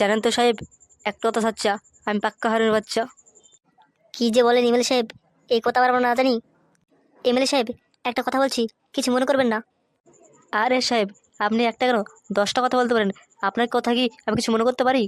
জানেন তো সাহেব একটা কথা সাচ্চা আমি পাক্কা হারের বাচ্চা। কি যে বলেন এমএলএ সাহেব এই কথা আবার আমরা না জানি। এমএলএ সাহেব একটা কথা বলছি কিছু মনে করবেন না। আরে সাহেব আপনি একটা কেন দশটা কথা বলতে পারেন। আপনার কথা কি আমি কিছু মনে করতে পারি?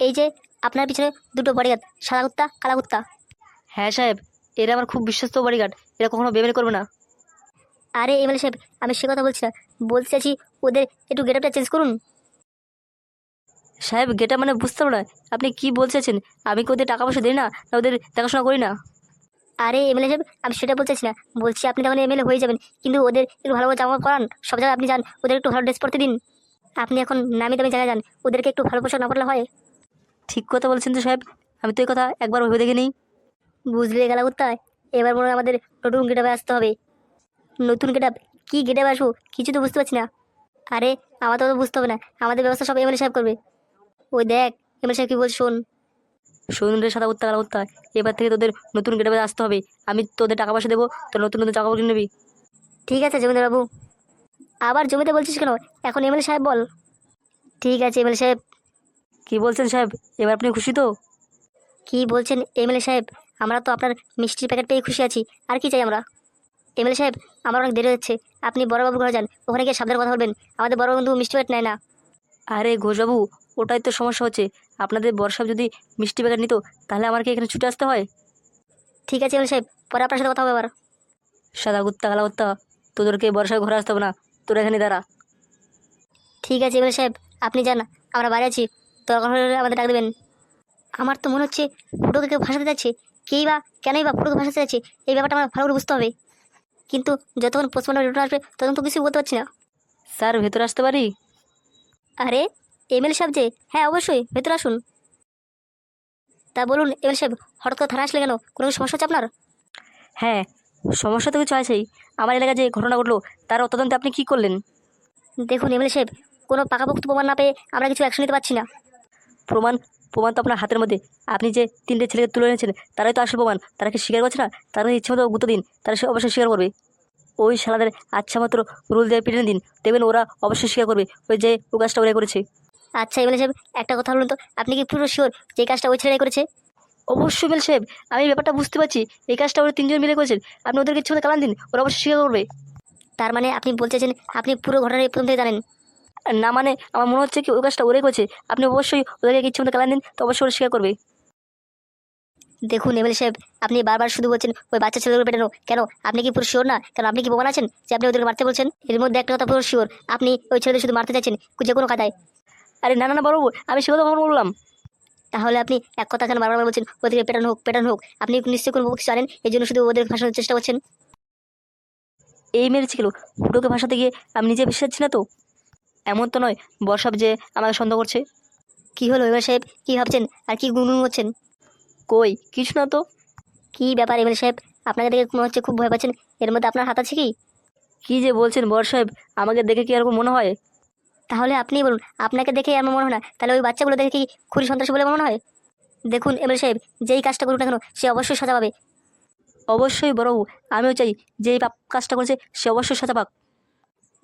এই যে আপনার পিছনে দুটো বডিগার্ড সাদা কুত্তা কালা কুত্তা। হ্যাঁ সাহেব এরা আমার খুব বিশ্বস্ত বডিগার্ড এরা কখনো বেমেল করবে না। আরে এমএলএ সাহেব আমি সে কথা বলছি না। বলতে চাইছি ওদের একটু গেট আপটা চেঞ্জ করুন। সাহেব গেটা মানে বুঝতে পারো না। আপনি কি বলছেন আমি কি ওদের টাকা পয়সা দিই না? না ওদের দেখাশোনা করি না। আরে এমএলএ সাহেব আমি সেটা বলতে চাইছি না। বলছি আপনি তখন এমএলএ হয়ে যাবেন কিন্তু ওদের একটু ভালো জামা করান সব জায়গায় আপনি যান ওদের একটু ভালো ড্রেস পরতে দিন। আপনি এখন নামি দামি জায়গায় যান ওদেরকে একটু ভালো পোশাক না পড়লে হয়। ঠিক কথা বলছেন তো সাহেব আমি তো এই কথা একবার ভেবে দেখে নিই বুঝলে গেলা কোথায় এবার মনে হয় আমাদের নতুন গেটাপে আসতে হবে। নতুন গেটাপ কি গেটাপে আসব? কিছু তো বুঝতে পারছি না। আরে আমাদের তো বুঝতে হবে না আমাদের ব্যবস্থা সব এমএলএ সাহেব করবে। ওই দেখ এমএলএ সাহেব কি বলছে শোন। সৌন্দর্যের সাদা উত্তা কালা উত্তা এবার থেকে তোদের নতুন গেটাবে আসতে হবে। আমি তোদের টাকা পয়সা দেবো, তোর নতুন নতুন কাপড় কিনে নিবি। ঠিক আছে, জমিদার বাবু। আবার জমিতে বলছিস কেন? এখন এমএলএ সাহেব বল। ঠিক আছে এমএলএ সাহেব। কি বলছেন সাহেব? এবার আপনি খুশি তো? কি বলছেন এমএলএ সাহেব? আমরা তো আপনার মিষ্টির প্যাকেট পেয়ে খুশি আছি। আর কি চাই আমরা? এমএলএ সাহেব, আমার অনেক দেরি হচ্ছে। আপনি বড়বাবুর ঘরে যান। ওখানে গিয়ে সাবধানে কথা বলবেন। আমাদের বড় বন্ধু মিষ্টি প্যাকেট নেয় না। আরে ঘোষবাবু ওটাই তো সমস্যা হচ্ছে। আপনাদের বর্ষা যদি মিষ্টি প্যাকেট নিত তাহলে আমার কি এখানে ছুটে আসতে হয়? ঠিক আছে এমএলএ সাহেব পরে আপনার সাথে কথা হবে আবার। সাদা কুত্তা কালা কুত্তা তোদেরকে বর্ষায় ঘরে আসতে হবে না। তোরা এখানে দাঁড়া। ঠিক আছে এমএলএ সাহেব আপনি যান আমরা বাইরে আছি। দরকার হলে আমাদের ডাক দেবেন। আমার তো মনে হচ্ছে ফুটোকে কেউ ভাসাতে যাচ্ছে। কেই বা কেনই বা ফুটোকে ভাসাতে যাচ্ছে এই ব্যাপারটা আমার ভালো করে বুঝতে হবে। কিন্তু যতক্ষণ পোস্টমর্টম রিপোর্ট আসবে ততক্ষণ তো কিছু বলতে পারছি না। স্যার ভেতরে আসতে পারি? আরে এমএলএ সাহেব যে? হ্যাঁ অবশ্যই ভেতরে আসুন। তা বলুন এমএলএ সাহেব হঠাৎ করে থানা আসলে কেন? কোনো সমস্যা হচ্ছে আপনার? হ্যাঁ সমস্যা তো কিছু আছেই। আমার এলাকায় যে ঘটনা ঘটলো তার তদন্তে আপনি কি করলেন? দেখুন এমএলএ সাহেব কোনো পাকাপোক্ত প্রমাণ না পেয়ে আমরা কিছু অ্যাকশন নিতে পারছি না। প্রমাণ প্রমাণ তো আপনার হাতের মধ্যে। আপনি যে তিনটে ছেলেকে তুলে এনেছেন তারাই তো আসল প্রমাণ। তারা কি স্বীকার করছে না? তারা ইচ্ছে মতো গুঁতো দিন তারা সে অবশ্যই স্বীকার করবে। ওই শালাদের আচ্ছা মাত্র রুল দিয়ে পিটে দিন। দেখবেন ওরা অবশ্যই স্বীকার করবে। ওই যে ও কাজটা ওরা করেছে। আচ্ছা এমএলএ সাহেব একটা কথা বলুন তো। আপনি কি পুরো শিওর যে কাজটা ওই ছেলেটাই করেছে? অবশ্যই মেল সাহেব আমি ব্যাপারটা বুঝতে পারছি। এই কাজটা ওরা তিনজন মিলে করেছেন আপনি ওদেরকে ইচ্ছে মতো কালান দিন ওরা অবশ্যই স্বীকার করবে। তার মানে আপনি বলতে চাইছেন আপনি পুরো ঘটনার প্রথম থেকে জানেন? না মানে আমার মনে হচ্ছে কি ওই কাজটা ওরাই করেছে। আপনি অবশ্যই ওদেরকে ইচ্ছে মতো কালান দিন তো অবশ্যই ওরা স্বীকার করবে। দেখুন এমএলএ সাহেব আপনি বারবার শুধু বলছেন ওই বাচ্চা ছেলেগুলো পেটানো। কেন আপনি কি পুরো শিওর না? কেন আপনি কি প্রমাণ আছেন যে আপনি ওদেরকে মারতে বলছেন? এর মধ্যে একটা কথা পুরো শিওর আপনি ওই ছেলেদের শুধু মারতে চাইছেন যে কোনো কাদায় আরে না না না বড়বাবু আমি সে কথা কখন বললাম। তাহলে আপনি এক কথা কেন বারবার বলছেন ওদেরকে পেটানো হোক পেটানো হোক? আপনি নিশ্চয়ই কোনো কিছু জানেন এই জন্য শুধু ওদের ফাঁসানোর চেষ্টা করছেন? এই মেরেছিল ফুটোকে ভাসাতে গিয়ে আমি নিজে যাচ্ছি না তো? এমন তো নয় বর্ষাব যে আমাকে সন্দেহ করছে। কি হলো এমএলএ সাহেব? কি ভাবছেন? আর কি গুনগুন করছেন? কই? কিছু না তো। কি ব্যাপার এমএলএ সাহেব? আপনাকে দেখে মনে হচ্ছে খুব ভয় পাচ্ছেন। এর মধ্যে আপনার হাত আছে কি? কি যে বলছেন বর সাহেব আমাকে দেখে কি এরকম মনে হয়? তাহলে আপনি বলুন আপনাকে দেখে আমার মনে হয় না? তাহলে ওই বাচ্চাগুলো দেখে কি খুরি সন্ত্রাসী বলে মনে হয়? দেখুন এমএলএ সাহেব যেই কাজটা করুন না কেন সে অবশ্যই সাজা পাবে। অবশ্যই বড়বাবু আমিও চাই যে এই কাজটা করেছে সে অবশ্যই সাজা পাক।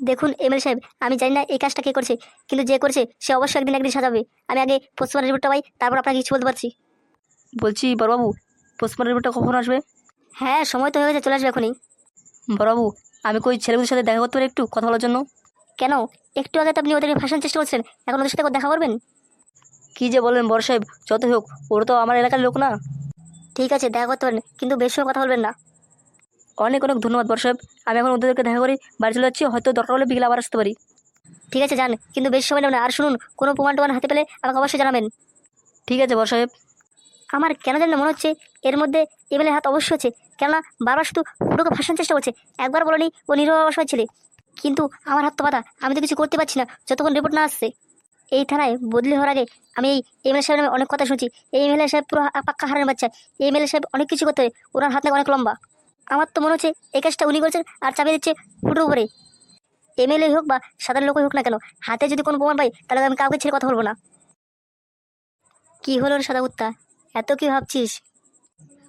দেখুন এমএলএ সাহেব আমি জানি না এই কাজটা কে করছে কিন্তু যে করছে সে অবশ্যই একদিন একদিন সাজাবে আমি আগে পোস্টমার্টম রিপোর্টটা পাই তারপর আপনাকে কিছু বলতে পারছি। বলছি বড়বাবু পোস্টমার্টম রিপোর্টটা কখন আসবে? হ্যাঁ সময় তো হয়ে গেছে চলে আসবে এখনই। বড়বাবু আমি কই ছেলেগুলোর সাথে দেখা করতে পারি একটু কথা বলার জন্য? কেন? একটু আগে তো আপনি ওদেরকে ফাঁসানোর চেষ্টা করছেন এখন ওদের সাথে দেখা করবেন? কি যে বলেন বড় সাহেব যতই হোক ওরা তো আমার এলাকার লোক না। ঠিক আছে দেখা করতে পারেন কিন্তু বেশি সময় কথা বলবেন না। অনেক অনেক ধন্যবাদ বড় সাহেব আমি এখন ওদেরকে দেখা করি বাড়ি চলে যাচ্ছি হয়তো দরকার হলে বিকেলে আবার আসতে পারি। ঠিক আছে যান কিন্তু বেশি সময় নেবেন না। আর শুনুন কোনো প্রমাণ টমাণ হাতে পেলে আমাকে অবশ্যই জানাবেন। ঠিক আছে বড় সাহেব। আমার কেন জানি মনে হচ্ছে এর মধ্যে এমএলএ হাত অবশ্যই আছে। কেননা বারবার শুধু ফুটোকে ভাসানোর চেষ্টা করছে। একবার বলেনি ও নিরহ অসহায় ছেলে। কিন্তু আমার হাত তো বাধা, আমি তো কিছু করতে পারছি না, যতক্ষণ রিপোর্ট না আসছে। এই থানায় বদলি হওয়ার আগে আমি এই এমএলএ সাহেবের নামে অনেক কথা শুনছি। এই এমএলএ সাহেব পুরো পাক্কা হারানোর বাচ্চা। এই এমএলএ সাহেব অনেক কিছু করতে হবে ওনার হাত নাকি অনেক লম্বা। আমার তো মনে হচ্ছে এই কাজটা উনি করছেন আর চাপিয়ে দিচ্ছে ফুটোর উপরে। এমএলএ হোক বা সাধারণ লোকই হোক না কেন, হাতে যদি কোনো প্রমাণ পাই, তাহলে আমি কাউকে ছেড়ে কথা বলব না। কি হলো সাদা কুত্তা? এত কি ভাবছিস?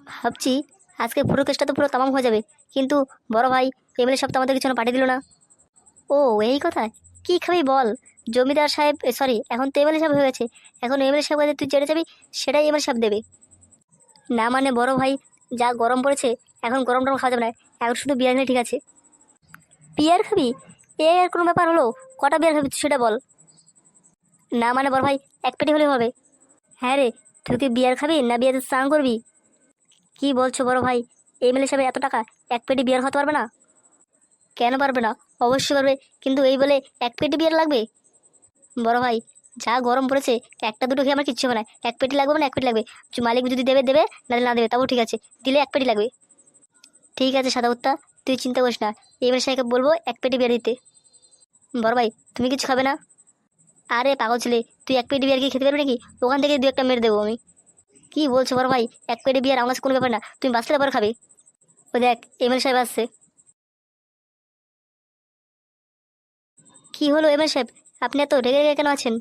ভাবছি আজকে পুরো কেসটা তো পুরো তামাম হয়ে যাবে। কিন্তু বড় ভাই, এমএলএ সব তো আমাদের কিছু পাঠিয়ে দিল না। ও, এই কথা কি খাবি বল? জমিদার সাহেব সরি এখন তো এমএলএ সাহেব হয়ে গেছে। এখন এমএলএ সাহেব তুই যেটা যাবি সেটাই এমএলএ সাহেব দেবে। না মানে বড় ভাই, যা গরম পড়েছে, এখন গরম টরম খাওয়া যাবে না। এখন শুধু বিয়ার নিয়ে ঠিক আছে। বিয়ার খাবি? এ আর কোনো ব্যাপার হলো? কটা বিয়ার খাবি সেটা বল। না মানে বড় ভাই, এক পেটি হলে হবে। হ্যাঁ রে তুই কি বিয়ার খাবি না বিয়াতে স্নান করবি? কি বলছো বড় ভাই? এমএলএ সাহেব এত টাকা, এক পেটি বিয়ার খাওয়াতে পারবে না? কেন পারবে না? অবশ্যই পারবে, কিন্তু এই বলে এক পেটি বিয়ার লাগবে? বড় ভাই, যা গরম পড়েছে, একটা দুটো খেয়ে আমার কিচ্ছু হবে না। এক পেটি লাগবে না এক পেটি লাগবে। মালিক যদি দেবে দেবে, নাহলে না দেবে, তাও ঠিক আছে। দিলে এক পেটি লাগবে। ঠিক আছে, সাদা উত্তা তুই চিন্তা করিস না। এমএলএ সাহেবকে বলব এক পেটি বিয়ার দিতে। বড় ভাই, তুমি কিছু খাবে না? আরে পাগল ছেলে তুই এক পেটি বিয়ার কি খেতে পারবি নাকি? ওখান থেকে দু একটা মেরে দেবো আমি। কি বলছো বড় ভাই এক পেটি বিয়ার আমার কোনো ব্যাপার না তুমি বাঁচলে পরে খাবে। ও দেখ এমএল সাহেব আসছে। কি হলো এমএল সাহেব? আপনি এত রেগে রেগে কেন আছেন?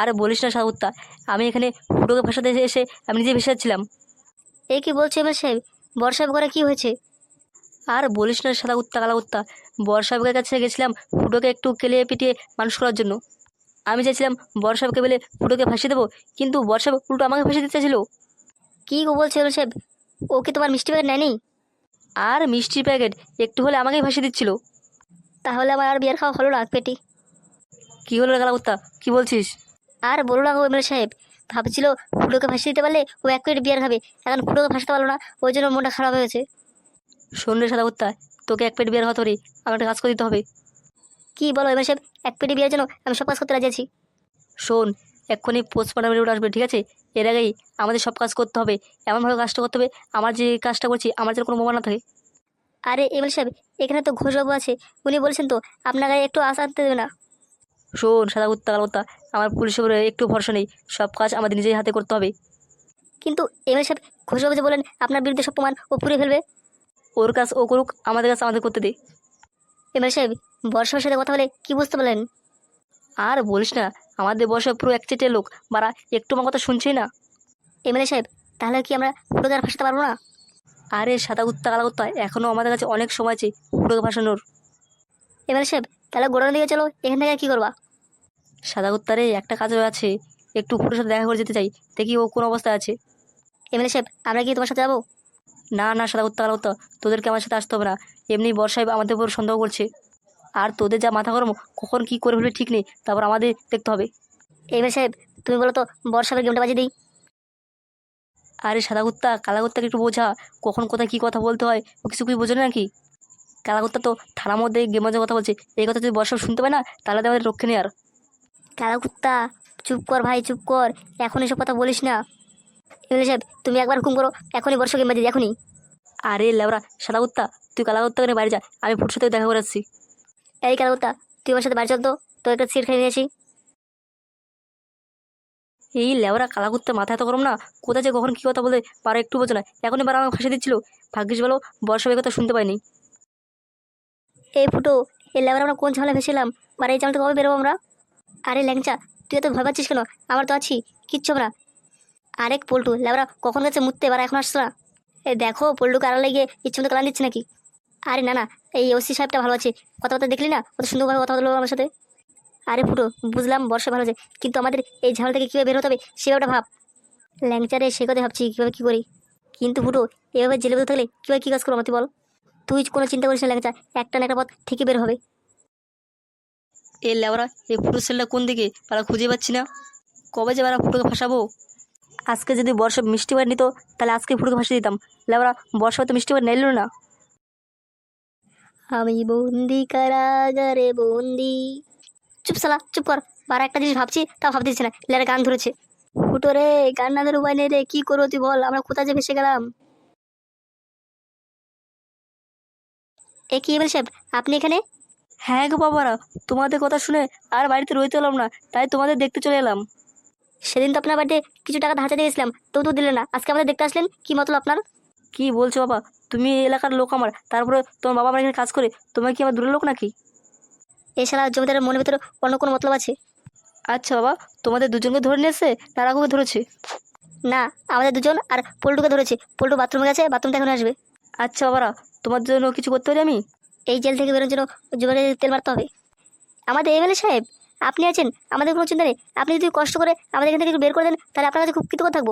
আর বলিস না সাহুত্তা আমি এখানে ফুটোকে ভাষাতে এসে এসে আমি নিজে ভেসে যাচ্ছিলাম। এ কি বলছো এমএল সাহেব? বড় সাহেব করে কি হয়েছে? আর বলিস না সাদা উত্তা কালা উত্তা বর সাহেবের কাছে গেছিলাম ফুটোকে একটু কেলিয়ে পিটিয়ে মানুষ করার জন্য। আমি চাইছিলাম বর সাহেবকে বলে ফুটোকে ফাঁসিয়ে দেবো কিন্তু বর সাহেব উল্টো আমাকে ফাঁসিয়ে দিতে চাইছিল। কী গো বলছে এমএল সাহেব? ও কি তোমার মিষ্টি প্যাকেট নেয়নি? আর মিষ্টির প্যাকেট একটু হলে আমাকেই ফাঁসিয়ে দিচ্ছিল। তাহলে আমার আর বিয়ার খাওয়া হলো না এক পেটি। কী হলো কালা কুত্তা কি বলছিস? আর বলো না গো এমএল সাহেব ভাবছিল ফুটোকে ফাঁসি দিতে পারলে ও এক প্লেট বিয়ার খাবে এখন ফুটোকে ফাঁসতে পারল না ওই জন্য মনটা খারাপ হয়েছে শোন রে সাদা কুত্তা তোকে এক প্লেট বিয়ার হতে পারি আমার একটা কাজ করে দিতে হবে। কি বলো এমএল সাহেব এক পেটি বিয়ার জন্য আমি সব কাজ করতে রাজি আছি। শোন এক্ষুনি পোস্টমার্টাম রিপোর্ট আসবে ঠিক আছে? এর আগেই আমাদের সব কাজ করতে হবে এমনভাবে কাজটা করতে হবে আমার যে কাজটা করছি আমার যেন কোনো মোবাইল না থাকে। আরে এমএল সাহেব এখানে তো ঘোষবাবু আছে উনি বলছেন তো আপনার গায়ে একটু আশা আনতে দেবে না। শোন সাদা কুত্তা কালো কুত্তা আমার পুলিশের উপরে একটু ভরসা নেই সব কাজ আমাদের নিজেই হাতে করতে হবে। কিন্তু এমএল সাহেব ঘোষবাবু যে বলেন আপনার বিরুদ্ধে সব প্রমাণ ও পুড়ে ফেলবে। ওর কাজ ও করুক আমাদের কাজ আমাদের করতে দে। এমএল সাহেব, বর্ষার সাথে কথা বলে কি বুঝতে পারলেন? আর বলিস না, আমাদের বয়সে পুরো এক চেটে লোক। বারা একটু আমার কথা শুনছেই না। এমএলএ সাহেব, তাহলে কি আমরা ফুটোকে আর ফাঁসাতে পারব না? আরে, সাদা কুত্তা কালা কুত্তা এখনও আমাদের কাছে অনেক সময় আছে ফুটোকে ভাসানোর। এমএলএ সাহেব, তাহলে গোড়ানোর দিকে চলো, এখান থেকে কী করবা? সাদা কুত্তারে একটা কাজ আছে। একটু ফুটোর সাথে দেখা করে যেতে চাই, দেখি ও কোন অবস্থায় আছে। এমএলএ সাহেব, আমরা কি তোমার সাথে যাব? না না, সাদা কুত্তা কালা তোদেরকে আমার সাথে আসতে হবে না। এমনি বর্ষায় আমাদের উপর সন্দেহ করছে। আর তোদের যা মাথা গরম, কখন কি করে ফেলবে ঠিক নেই, তারপর আমাদের দেখতে হবে। এমএলএ সাহেব, তুমি বলো তো বর্ষাবের গেমটা বাজিয়ে দিই। আরে সাদা কুত্তা, কালা কুত্তাকে একটু বোঝা, কখন কোথায় কী কথা বলতে হয়, ও কিছু কিছু বোঝে নাকি? কালা কুত্তা তো থানার মধ্যে গেমের কথা বলছে, এই কথা যদি বর্ষা শুনতে পায় না, তাহলে তো আমাদের রক্ষে নেই আর। কালা কুত্তা, চুপ কর ভাই, চুপ কর, এখন এসব কথা বলিস না। এমএলএ সাহেব তুমি একবার হুকুম করো এখনই বর্ষা বাজিয়ে দিই, এখনই। আরে লেবরা সাদা কুত্তা তুই কালা কুত্তা করে বাড়ি যা আমি ফুটোর সাথে দেখা করে আসছি এই কালা কুত্তা তুই আমার সাথে বাড়ি চল তো তো একটা সিট খেয়ে নিয়েছি এই লেবরা কালা কুত্তা মাথায় এত গরম না কোথায় যে কখন কী কথা বলতে পারো একটু বোঝো না। এখন এবার আমাকে ফাঁসে দিচ্ছিল। ভাগ্যিস বলো বর্ষা কথা শুনতে পাইনি। এই ফুটো এই লেবার আমরা কোন ঝামেলা ভেসেছিলাম আর এই ঝামেলা কবে বেরোবো আমরা? আরে ল্যাংচা তুই এত ভয় পাচ্ছিস কেন? আমার তো আছি কিচ্ছু না। আরেক পল্টু লেবরা কখন গেছে মুততে? এবার এখন আসছে না। এই দেখো পল্টুকে আড়ালে গিয়ে ইচ্ছে মতো কালান দিচ্ছে নাকি? আরে না না, এই ওসি সাহেবটা ভালো আছে। কথাবার্তা দেখলি না? কত সুন্দরভাবে কথা বলল আমার সাথে। আরে ফুটো, বুঝলাম, বর্ষা ভালো আছে। কিন্তু আমাদের এই ঝামেলা থেকে কীভাবে বের হতে হবে সেভাবে ভাব। ল্যাংচারে সে কথা ভাবছি, কীভাবে কী করি? কিন্তু ফুটো, এভাবে জেলে বেরোতে থাকলে কীভাবে কী কাজ করব তুই বল? তুই কোনো চিন্তা করিস না, ল্যাংচা, একটা না একটা পথ ঠিকই বের হবে। এই লেবরা এই ফুটো সেলটা কোন দিকে? তারা খুঁজে পাচ্ছি না। কবে যে বারা ফুটোকে ফাঁসাবো? আজকে যদি বর্ষা মিষ্টি বার নিত তাহলে আজকে ফুটোকে ফাঁসিয়ে দিতাম। লেবরা বর্ষা তো মিষ্টি বার নিল না। আমি বন্দি কারাগারে বন্দি। চুপ সালা চুপ কর। বারা একটা জিনিস ভাবছি তাও ভাবতে দিচ্ছে না। লেরা গান ধরেছে। ফুটো রে গান না ধরে উপায় নেই রে কি করব তুই বল আমরা কোথায় যে ভেসে গেলাম? এ কি এবার সাহেব আপনি এখানে? হ্যাঁ গো বাবারা তোমাদের কথা শুনে আর বাড়িতে রইতে হলাম না তাই তোমাদের দেখতে চলে এলাম। সেদিন তো আপনার বাড়িতে কিছু টাকা ধাঁচা দিয়েছিলাম তবু তো দিলেন না। আজকে আমাদের দেখতে আসলেন কি মতলব আপনার? কি বলছো বাবা? তুমি এই এলাকার লোক আমার তারপরে তোমার বাবা আমার এখানে কাজ করে তোমার কি আমার দূরের লোক নাকি? এছাড়া জমিদারের মনের ভিতরে অন্য কোনো মতলব আছে? আচ্ছা বাবা তোমাদের দুজনকে ধরে নিয়েছে না রাঘুকে ধরেছে? না আমাদের দুজন আর পল্টুকে ধরেছে। পল্টু বাথরুমে গেছে বাথরুমটা এখন আসবে। আচ্ছা বাবারা তোমার জন্য কিছু করতে পারি আমি? এই জেল থেকে বেরোনোর জন্য জমিদারের তেল মারতে হবে। আমাদের এমএলএ সাহেব আপনি আছেন? আমাদের কোনো চিন্তা নেই। আপনি যদি কষ্ট করে আমাদের এখান থেকে একটু বের করে দেন, তাহলে আপনার কাছে খুব কৃতজ্ঞ থাকব।